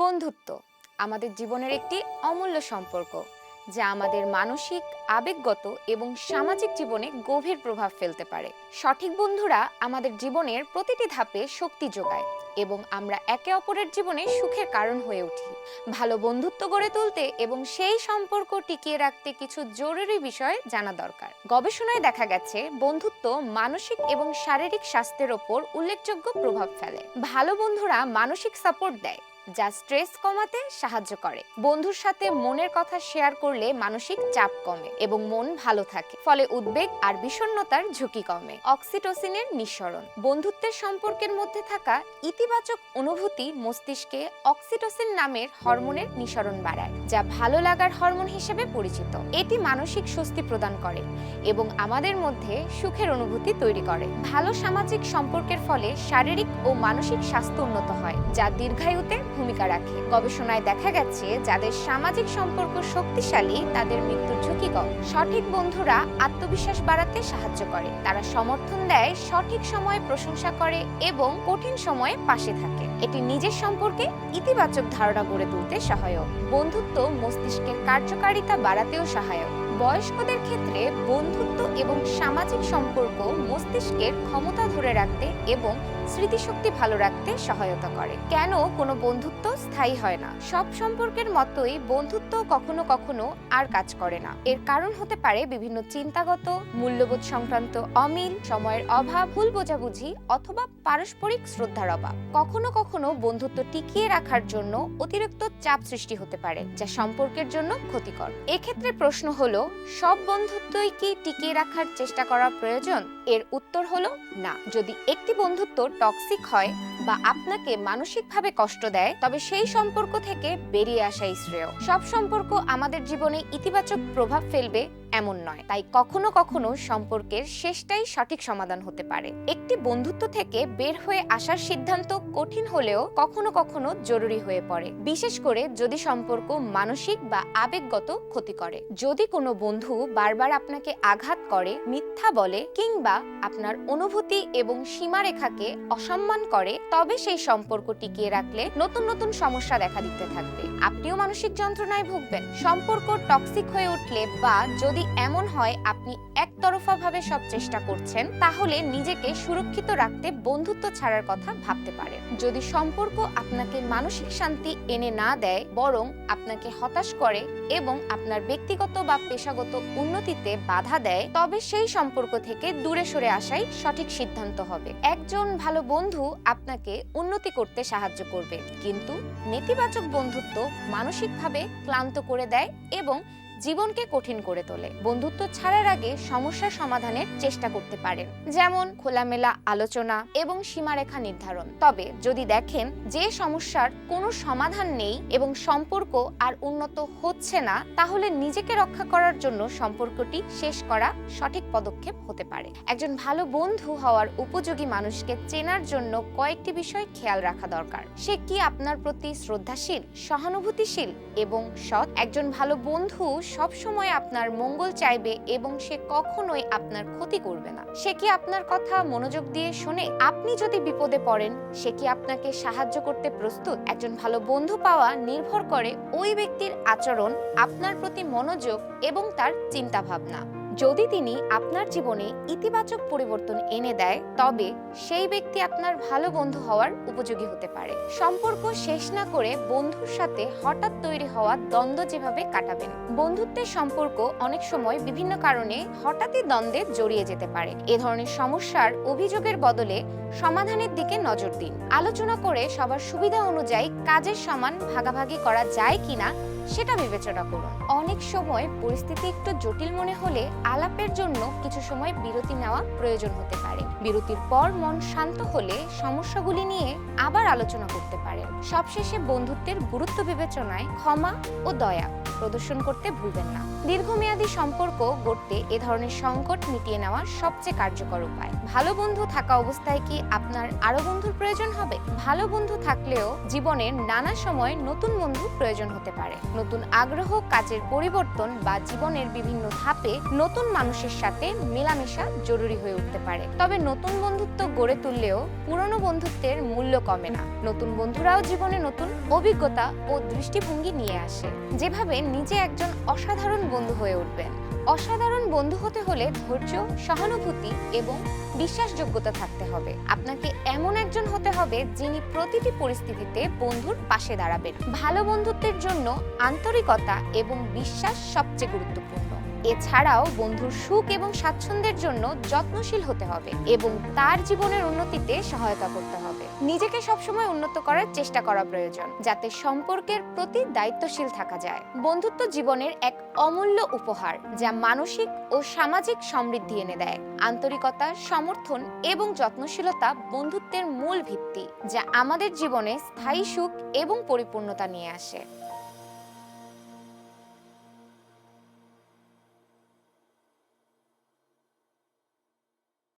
বন্ধুত্ব আমাদের জীবনের একটি অমূল্য সম্পর্ক, যা আমাদের মানসিক, আবেগগত এবং সামাজিক জীবনে গভীর প্রভাব ফেলতে পারে। সঠিক বন্ধুরা আমাদের জীবনের প্রতিটি ধাপে শক্তি যোগায় এবং আমরা একে অপরের জীবনে সুখের কারণ হয়ে উঠি। ভালো বন্ধুত্ব গড়ে তুলতে এবং সেই সম্পর্ক টিকিয়ে রাখতে কিছু জরুরি বিষয় জানা দরকার। গবেষণায় দেখা গেছে, বন্ধুত্ব মানসিক এবং শারীরিক স্বাস্থ্যের ওপর উল্লেখযোগ্য প্রভাব ফেলে। ভালো বন্ধুরা মানসিক সাপোর্ট দেয় যা স্ট্রেস কমাতে সাহায্য করে। বন্ধুর সাথে মনের কথা শেয়ার করলে মানসিক চাপ কমে এবং মন ভালো থাকে। ফলে উদ্বেগ আর বিষণ্ণতার ঝুঁকি কমে। অক্সিটোসিনের নিঃসরণ। বন্ধুত্বের সম্পর্কের মধ্যে থাকা ইতিবাচক অনুভূতি মস্তিষ্কে অক্সিটোসিন নামের হরমোনের নিঃসরণ বাড়ায়, যা ভালো লাগার হরমোন হিসেবে পরিচিত। এটি মানসিক স্বস্তি প্রদান করে এবং আমাদের মধ্যে সুখের অনুভূতি তৈরি করে। ভালো সামাজিক সম্পর্কের ফলে শারীরিক ও মানসিক স্বাস্থ্য উন্নত হয়, যা দীর্ঘায়ুতে ভূমিকা রাখে। গবেষণায় দেখা গেছে, যাদের সামাজিক সম্পর্ক শক্তিশালী, তাদের মৃত্যুর ঝুঁকি কম। সঠিক বন্ধুরা আত্মবিশ্বাস বাড়াতে সাহায্য করে। তারা সমর্থন দেয়, সঠিক সময়ে প্রশংসা করে এবং কঠিন সময়ে পাশে থাকে। এটি নিজের সম্পর্কে ইতিবাচক ধারণা গড়ে তুলতে সহায়ক। বন্ধুত্ব মস্তিষ্কের কার্যকারিতা বাড়াতেও সহায়ক। বয়স্কদের ক্ষেত্রে বন্ধুত্ব এবং সামাজিক সম্পর্ক মস্তিষ্কের ক্ষমতা ধরে রাখতে এবং স্মৃতিশক্তি ভালো রাখতে সহায়তা করে। কেন কোনো বন্ধুত্ব স্থায়ী হয় না? সব সম্পর্কের মতোই বন্ধুত্ব কখনো কখনো আর কাজ করে না। এর কারণ হতে পারে বিভিন্ন চিন্তাগত, মূল্যবোধ সংক্রান্ত অমিল, সময়ের অভাব, ভুল বোঝাবুঝি অথবা পারস্পরিক শ্রদ্ধার অভাব। কখনো কখনো বন্ধুত্ব টিকিয়ে রাখার জন্য অতিরিক্ত চাপ সৃষ্টি হতে পারে, যা সম্পর্কের জন্য ক্ষতিকর। এক্ষেত্রে প্রশ্ন হলো, সব বন্ধুত্বই কি টিকিয়ে রাখার চেষ্টা করা প্রয়োজন? এর উত্তর হলো না। যদি একটি বন্ধুত্ব টক্সিক হয় বা আপনাকে মানসিকভাবে কষ্ট দেয়, তবে সেই সম্পর্ক থেকে বেরিয়ে আসাই শ্রেয়। সব সম্পর্ক আমাদের জীবনে ইতিবাচক প্রভাব ফেলবে এমন নয়। তাই কখনো কখনো সম্পর্কের শেষটাই সঠিক সমাধান হতে পারে। একটি বন্ধুত্ব থেকে বের হয়ে আসার সিদ্ধান্ত কঠিন হলেও কখনো কখনো জরুরি হয়ে পড়ে। বিশেষ করে যদি সম্পর্ক মানসিক বা আবেগগত ক্ষতি করে। যদি কোনো বন্ধু বারবার আপনাকে আঘাত করে, মিথ্যা বলে কিংবা আপনার অনুভূতি এবং সীমারেখাকে অসম্মান করে, তবে সেই সম্পর্ক টিকিয়ে রাখলে নতুন নতুন সমস্যা দেখা দিতে থাকবে। আপনিও মানসিক যন্ত্রণায় ভুগবেন। সম্পর্ক টক্সিক হয়ে উঠলে বা যদি এমন হয়, আপনি একতরফা ভাবে সব চেষ্টা করছেন, তাহলে নিজেকে সুরক্ষিত রাখতে বন্ধুত্ব ছাড়ার কথা ভাবতে পারেন। যদি সম্পর্ক আপনাকে মানসিক শান্তি এনে না দেয়, বরং আপনাকে হতাশ করে এবং আপনার ব্যক্তিগত বা পেশাগত উন্নতিতে বাধা দেয়, তবে সেই সম্পর্ক থেকে দূরে সরে আসাই সঠিক সিদ্ধান্ত হবে। একজন ভালো বন্ধু আপনাকে উন্নতি করতে সাহায্য করবে, কিন্তু নেতিবাচক বন্ধুত্ব মানসিকভাবে ক্লান্ত করে দেয় এবং জীবনকে কঠিন করে তোলে। বন্ধুত্ব ছাড়ার আগে সমস্যা সমাধানের চেষ্টা করতে পারেন। যেমন খোলামেলা আলোচনা এবং সীমারেখা নির্ধারণ। তবে যদি দেখেন যে সমস্যার কোনো সমাধান নেই এবং সম্পর্ক আর উন্নত হচ্ছে না, তাহলে নিজেকে রক্ষা করার জন্য সম্পর্কটি শেষ করা সঠিক পদক্ষেপ হতে পারে। একজন ভালো বন্ধু হওয়ার উপযোগী মানুষকে চেনার জন্য কয়েকটি বিষয় খেয়াল রাখা দরকার। সে কি আপনার প্রতি শ্রদ্ধাশীল, সহানুভূতিশীল এবং সৎ? একজন ভালো বন্ধু সব সময় আপনার মঙ্গল চাইবে এবং সে কখনোই আপনার ক্ষতি করবে না। সে কি আপনার কথা মনোযোগ দিয়ে শুনে আপনি যদি বিপদে পড়েন, সে কি আপনাকে সাহায্য করতে প্রস্তুত? একজন ভালো বন্ধু পাওয়া নির্ভর করে ওই ব্যক্তির আচরণ, আপনার প্রতি মনোযোগ এবং তার চিন্তা ভাবনা যদি তিনি আপনার জীবনে ইতিবাচক পরিবর্তন এনে দেয়, তবে সেই ব্যক্তি আপনার ভালো বন্ধু হওয়ার উপযোগী হতে পারে। সম্পর্ক শেষ না করে বন্ধুর সাথে হঠাৎ তৈরি হওয়া দ্বন্দ্ব যেভাবে কাটাবেন, বন্ধুত্বের সম্পর্ক অনেক সময় বিভিন্ন কারণে হঠাৎই দ্বন্দ্বে জড়িয়ে যেতে পারে। এ ধরনের সমস্যার অভিযোগের বদলে সমাধানের দিকে নজর দিন। আলোচনা করে সবার সুবিধা অনুযায়ী কাজের সমান ভাগাভাগি করা যায় কিনা, সেটা বিবেচনা করুন। অনেক সময় পরিস্থিতি একটু জটিল মনে হলে আলাপের জন্য কিছু সময় বিরতি নেওয়া প্রয়োজন হতে পারে। বিরতির পর মন শান্ত হলে সমস্যাগুলি নিয়ে আবার আলোচনা করতে পারেন। সবশেষে বন্ধুত্বের গুরুত্ব বিবেচনায় ক্ষমা ও দয়া। প্রদর্শন করতে ভুলবেন না। দীর্ঘমেয়াদী সম্পর্ক গড়তে এ ধরনের সংকট মিটিয়ে নেওয়া সবচেয়ে কার্যকর উপায়। ভালো বন্ধু থাকা অবস্থায় কি আপনার আরও বন্ধুর প্রয়োজন হবে? ভালো বন্ধু থাকলেও জীবনের নানা সময় নতুন বন্ধু প্রয়োজন হতে পারে। নতুন আগ্রহ, কাজের পরিবর্তন বা জীবনের বিভিন্ন ধাপে নতুন মানুষের সাথে মেলামেশা জরুরি হয়ে উঠতে পারে। তবে নতুন বন্ধুত্ব গড়ে তুললেও পুরনো বন্ধুত্বের মূল্য কমে না। নতুন বন্ধুরাও জীবনে নতুন অভিজ্ঞতা ও দৃষ্টিভঙ্গি নিয়ে আসে। যেভাবে নিজে একজন অসাধারণ বন্ধু হয়ে উঠবেন। অসাধারণ বন্ধু হতে হলে ধৈর্য, সহানুভূতি এবং বিশ্বাসযোগ্যতা থাকতে হবে। আপনাকে এমন একজন হতে হবে যিনি প্রতিটি পরিস্থিতিতে বন্ধুর পাশে দাঁড়াবেন। ভালো বন্ধুত্বের জন্য আন্তরিকতা এবং বিশ্বাস সবচেয়ে গুরুত্বপূর্ণ। এছাড়াও বন্ধুর সুখ এবং স্বাচ্ছন্দ্যের জন্য যত্নশীল হতে হবে এবং তার জীবনের উন্নতিতে সহায়তা করতে হবে। নিজেকে সবসময় উন্নত করার চেষ্টা করা প্রয়োজন, যাতে সম্পর্কের প্রতি দায়িত্বশীল থাকা যায়। বন্ধুত্ব জীবনের এক অমূল্য উপহার, যা মানসিক ও সামাজিক সমৃদ্ধি এনে দেয়। আন্তরিকতা, সমর্থন এবং যত্নশীলতা বন্ধুত্বের মূল ভিত্তি, যা আমাদের জীবনে স্থায়ী সুখ এবং পরিপূর্ণতা নিয়ে আসে।